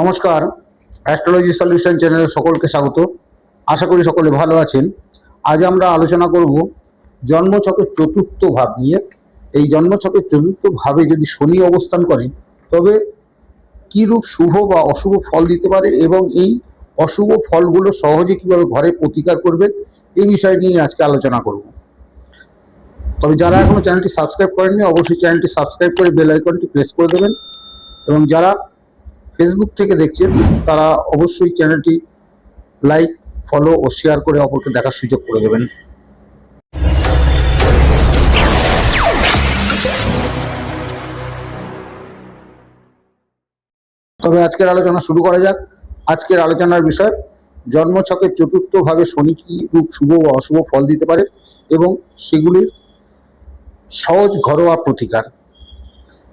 নমস্কার astrology solution চ্যানেলে সকলকে স্বাগত। আশা করি সকলে ভালো আছেন। আজ আমরা আলোচনা করব জন্মছকের চতুর্থ ভাব নিয়ে। এই জন্মছকের চতুর্থ ভাবে যদি শনি অবস্থান করে, তবে কী রূপ শুভ বা অশুভ ফল দিতে পারে এবং এই অশুভ ফলগুলো সহজে কীভাবে ঘরে প্রতিকার করবে এই বিষয় নিয়ে আজকে আলোচনা করব। তবে যারা এখনও চ্যানেলটি সাবস্ক্রাইব করেননি, অবশ্যই চ্যানেলটি সাবস্ক্রাইব করে বেল আইকনটি প্রেস করে দেবেন। এবং যারা ফেসবুক থেকে দেখছেন, তারা অবশ্যই চ্যানেলটি লাইক ফলো ও শেয়ার করে অপরকে দেখার সুযোগ করে দেবেন। তবে আজকের আলোচনা শুরু করা যাক। আজকের আলোচনার বিষয় জন্মছকের চতুর্থ ভাবে শনি কি রূপ শুভ ও অশুভ ফল দিতে পারে এবং সেগুলির সহজ ঘরোয়া প্রতিকার।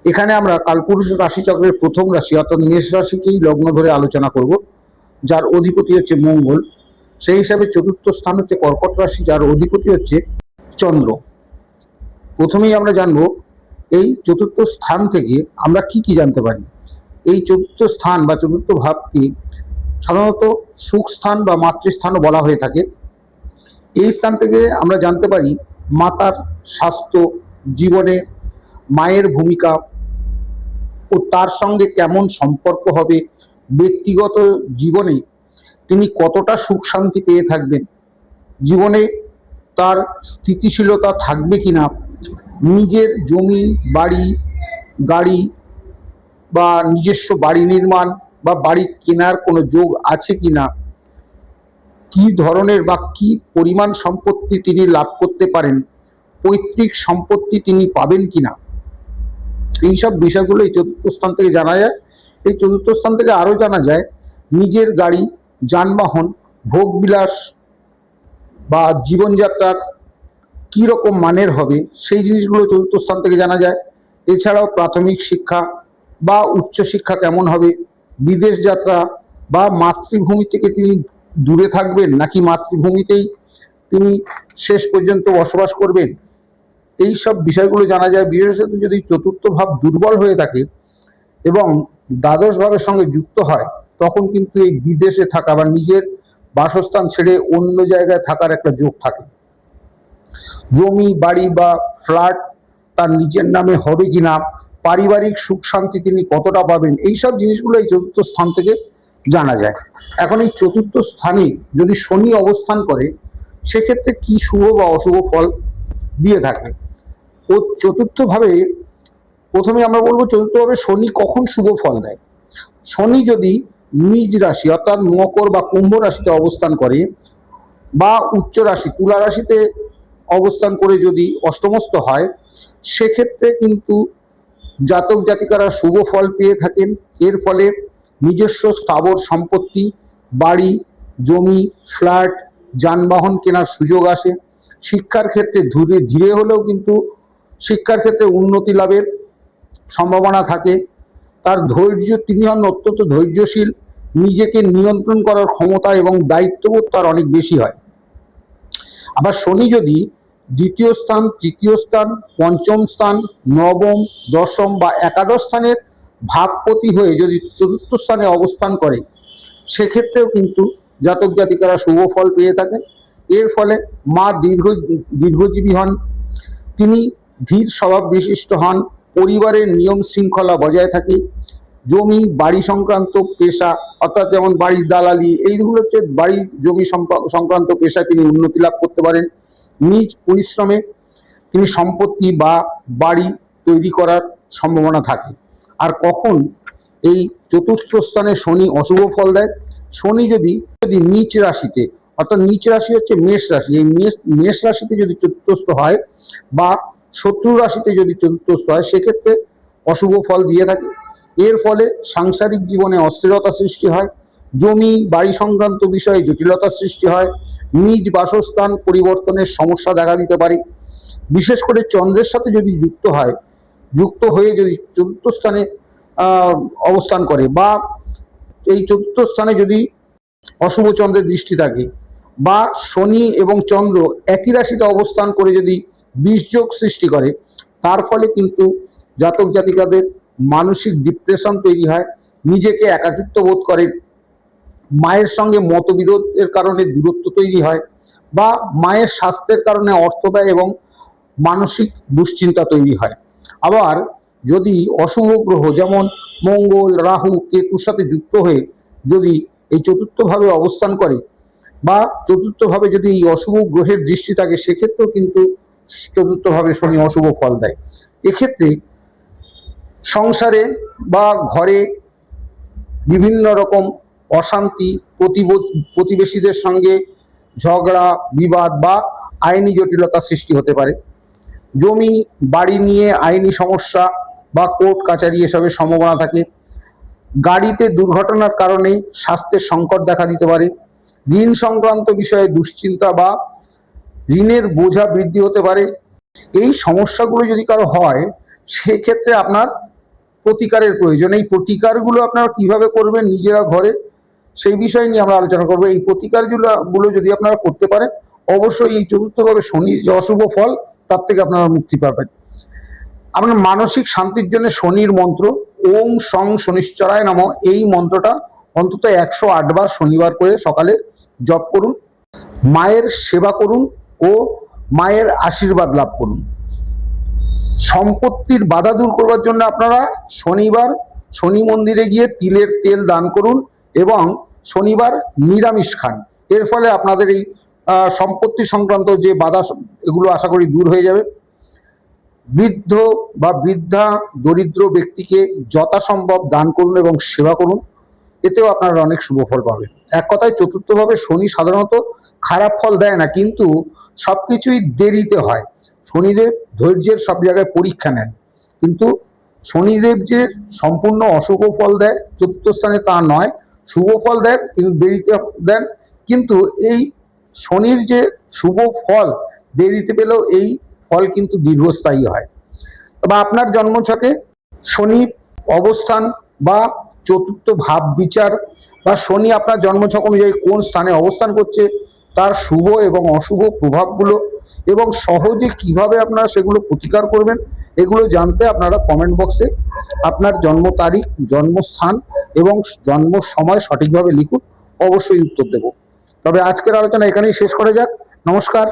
এখানে আমরা কালপুরুষ রাশিচক্রের প্রথম রাশি অর্থাৎ মেষ রাশিকেই লগ্ন ধরে আলোচনা করব, যার অধিপতি হচ্ছে মঙ্গল। সেই হিসাবে চতুর্থ স্থান হচ্ছে কর্কট রাশি, যার অধিপতি হচ্ছে চন্দ্র। প্রথমেই আমরা জানব, এই চতুর্থ স্থান থেকে আমরা কি কি জানতে পারি? এই চতুর্থ স্থান বা চতুর্থ ভাবকে সাধারণত সুখ স্থান বা মাতৃস্থানও বলা হয়ে থাকে। এই স্থান থেকে আমরা জানতে পারি, মাতার স্বাস্থ্য, জীবনে মায়ের ভূমিকা ও তার সঙ্গে কেমন সম্পর্ক হবে ব্যক্তিগত জীবনে তিনি কতটা সুখ শান্তি পেয়ে থাকবেন? জীবনে তার স্থিতিশীলতা থাকবে কিনা? নিজের জমি, বাড়ি, গাড়ি বা নিজস্ব বাড়ি নির্মাণ বা বাড়ি কেনার কোনো যোগ আছে কিনা? কি ধরনের বা কি পরিমাণ সম্পত্তি তিনি লাভ করতে পারেন? পৈতৃক সম্পত্তি তিনি পাবেন কিনা? এইসব বিষয়গুলো এই চতুর্থ স্থান থেকে জানা যায়। এই চতুর্থ স্থান থেকে আরও জানা যায়, নিজের গাড়ি, যানবাহন, ভোগবিলাস বা জীবনযাত্রার কী রকম মানের হবে, সেই জিনিসগুলো চতুর্থ স্থান থেকে জানা যায়। এছাড়াও প্রাথমিক শিক্ষা বা উচ্চশিক্ষা কেমন হবে, বিদেশ যাত্রা বা মাতৃভূমি থেকে তিনি দূরে থাকবেন নাকি মাতৃভূমিতেই তিনি শেষ পর্যন্ত বসবাস করবেন এই সব বিষয়গুলো জানা যায়। বিশেষত যদি চতুর্থ ভাব দুর্বল হয়ে থাকে এবং দ্বাদশ ভাবের সঙ্গে যুক্ত হয়, তখন কিন্তু এই বিদেশে থাকা বা নিজের বাসস্থান ছেড়ে অন্য জায়গায় থাকার একটা যোগ থাকে। জমি, বাড়ি বা ফ্ল্যাট তার নিজের নামে হবে কিনা, পারিবারিক সুখ শান্তি তিনি কতটা পাবেন, এইসব জিনিসগুলো এই চতুর্থ স্থান থেকে জানা যায়। এখন এই চতুর্থ স্থানে যদি শনি অবস্থান করে, সেক্ষেত্রে কি শুভ বা অশুভ ফল দিয়ে থাকে? ও চতুর্থভাবে প্রথমে আমরা বলব চতুর্থভাবে শনি কখন শুভ ফল দেয়? শনি যদি নিজ রাশি অর্থাৎ মকর বা কুম্ভ রাশিতে অবস্থান করে বা উচ্চ রাশি, তুলা রাশিতে অবস্থান করে যদি অষ্টমস্ত হয়, সেক্ষেত্রে কিন্তু জাতক জাতিকারা শুভ ফল পেয়ে থাকেন। এর ফলে নিজস্ব স্থাবর সম্পত্তি, বাড়ি, জমি, ফ্ল্যাট, যানবাহন কেনার সুযোগ আসে। শিক্ষার ক্ষেত্রে ধীরে ধীরে হলেও কিন্তু শিক্ষার ক্ষেত্রে উন্নতি লাভের সম্ভাবনা থাকে। তার ধৈর্য, তিনি হন অত্যন্ত ধৈর্যশীল, নিজেকে নিয়ন্ত্রণ করার ক্ষমতা এবং দায়িত্ববোধ তার অনেক বেশি হয়। আবার শনি যদি দ্বিতীয় স্থান, তৃতীয় স্থান, পঞ্চম স্থান, নবম, দশম বা একাদশ স্থানের ভাবপতি হয়ে যদি চতুর্থ স্থানে অবস্থান করে, সেক্ষেত্রেও কিন্তু জাতক জাতিকারা শুভ ফল পেয়ে থাকেন। এর ফলে মা দীর্ঘ, দীর্ঘজীবী হন। তিনি ধীর স্বভাব বিশিষ্ট হন, পরিবারের নিয়ম শৃঙ্খলা বজায় থাকে, জমি, বাড়ি সংক্রান্ত পেশা, অর্থাৎ যেমন বাড়ির দালালি এইগুলো হচ্ছে বাড়ি জমি সংক্রান্ত পেশা তিনি উন্নতি লাভ করতে পারেন। নিজ পরিশ্রমে তিনি সম্পত্তি বা বাড়ি তৈরি করার সম্ভাবনা থাকে। আর কখন এই চতুর্থ স্থানে শনি অশুভ ফল দেয়? শনি যদি যদি নিচ রাশিতে, অর্থাৎ নিচ রাশি হচ্ছে মেষ রাশি, এই মেষ মেষ রাশিতে যদি চতুর্থস্থ হয় বা শত্রু রাশিতে যদি চতুর্থস্থ হয়, সেক্ষেত্রে অশুভ ফল দিয়ে থাকে। এর ফলে সাংসারিক জীবনে অস্থিরতা সৃষ্টি হয়, জমি বাড়ি সংক্রান্ত বিষয়ে জটিলতা সৃষ্টি হয়, নিজ বাসস্থান পরিবর্তনের সমস্যা দেখা দিতে পারে। বিশেষ করে চন্দ্রের সাথে যদি যুক্ত হয়, যুক্ত হয়ে যদি চতুর্থ স্থানে অবস্থান করে বা এই চতুর্থ স্থানে যদি অশুভ চন্দ্রের দৃষ্টি থাকে বা শনি এবং চন্দ্র একই রাশিতে অবস্থান করে যদি বিষযোগ সৃষ্টি করে, তার ফলে কিন্তু জাতক জাতিকাদের মানসিক ডিপ্রেশন তৈরি হয়, নিজেকে একাকিত্ব বোধ করে, মায়ের সঙ্গে মতবিরোধের কারণে দূরত্ব তৈরি হয় বা মায়ের স্বাস্থ্যের কারণে অর্থ ব্যয় এবং মানসিক দুশ্চিন্তা তৈরি হয়। আবার যদি অশুভ গ্রহ যেমন মঙ্গল, রাহু, কেতুর সাথে যুক্ত হয়ে যদি এই চতুর্থভাবে অবস্থান করে বা চতুর্থভাবে যদি এই অশুভ গ্রহের দৃষ্টি থাকে, সেক্ষেত্রেও কিন্তু চতুর্থভাবে শনি অশুভ ফল দেয়। এক্ষেত্রে সংসারে বা ঘরে বিভিন্ন রকম অশান্তি প্রতিব- প্রতিবেশীদের সঙ্গে ঝগড়া, বিবাদ বা আইনি জটিলতা সৃষ্টি হতে পারে। জমি, বাড়ি নিয়ে আইনি সমস্যা বা কোর্ট, কাচারি এসবের সম্ভাবনা থাকে। গাড়িতে দুর্ঘটনার কারণে স্বাস্থ্যের সংকট দেখা দিতে পারে। ঋণ সংক্রান্ত বিষয়ে দুশ্চিন্তা বা ঋণের বোঝা বৃদ্ধি হতে পারে। এই সমস্যাগুলো যদি কারও হয়, সেক্ষেত্রে আপনার প্রতিকারের প্রয়োজন। এই প্রতিকারগুলো আপনারা কীভাবে করবেন নিজেরা ঘরে, সেই বিষয় নিয়ে আমরা আলোচনা করব। এই প্রতিকারগুলো গুলো যদি আপনারা করতে পারেন, অবশ্যই এই চতুর্থভাবে শনির যে অশুভ ফল, তার থেকে আপনারা মুক্তি পাবেন। আপনার মানসিক শান্তির জন্য শনির মন্ত্র ওং সং শনিশ্চরায় নাম। এই মন্ত্রটা অন্তত একশো আটবার শনিবার করে সকালে জপ করুন। মায়ের সেবা করুন। ও মায়ের আশীর্বাদ লাভ করুন। সম্পত্তির বাধা দূর করবার জন্য আপনারা শনিবার শনি মন্দিরে গিয়ে তিলের তেল দান করুন এবং শনিবার নিরামিষ খান। এর ফলে আপনাদের এই সম্পত্তি সংক্রান্ত যে বাধা এগুলো আশা করি দূর হয়ে যাবে। বৃদ্ধ বা বৃদ্ধা দরিদ্র ব্যক্তিকে যথাসম্ভব দান করুন এবং সেবা করুন। এতেও আপনারা অনেক শুভ ফল পাবেন। এক কথায় চতুর্থভাবে শনি সাধারণত খারাপ ফল দেয় না, কিন্তু সবকিছুই দেরিতে হয়। শনিদেব ধৈর্যের সব জায়গায় পরীক্ষা নেন। কিন্তু শনিদেব যে সম্পূর্ণ অশুভ ফল দেয়, চতুর্থ স্থানে তা নয়, শুভ ফল দেন, কিন্তু দেরিতে দেন। কিন্তু এই শনির যে শুভ ফল, দেরিতে পেলেও এই ফল কিন্তু দীর্ঘস্থায়ী হয়। তবে আপনার জন্মছকে শনি অবস্থান বা চতুর্থ ভাব বিচার বা শনি আপনার জন্মছক অনুযায়ী কোন স্থানে অবস্থান করছে তার শুভ এবং অশুভ প্রভাবগুলো এবং সহজে কীভাবে আপনারা সেগুলো প্রতিকার করবেন, এগুলো জানতে আপনারা কমেন্ট বক্সে আপনার জন্ম তারিখ, জন্মস্থান এবং জন্ম সময় সঠিকভাবে লিখুন, অবশ্যই উত্তর দেব। তবে আজকের আলোচনা এখানেই শেষ করা যাক। নমস্কার।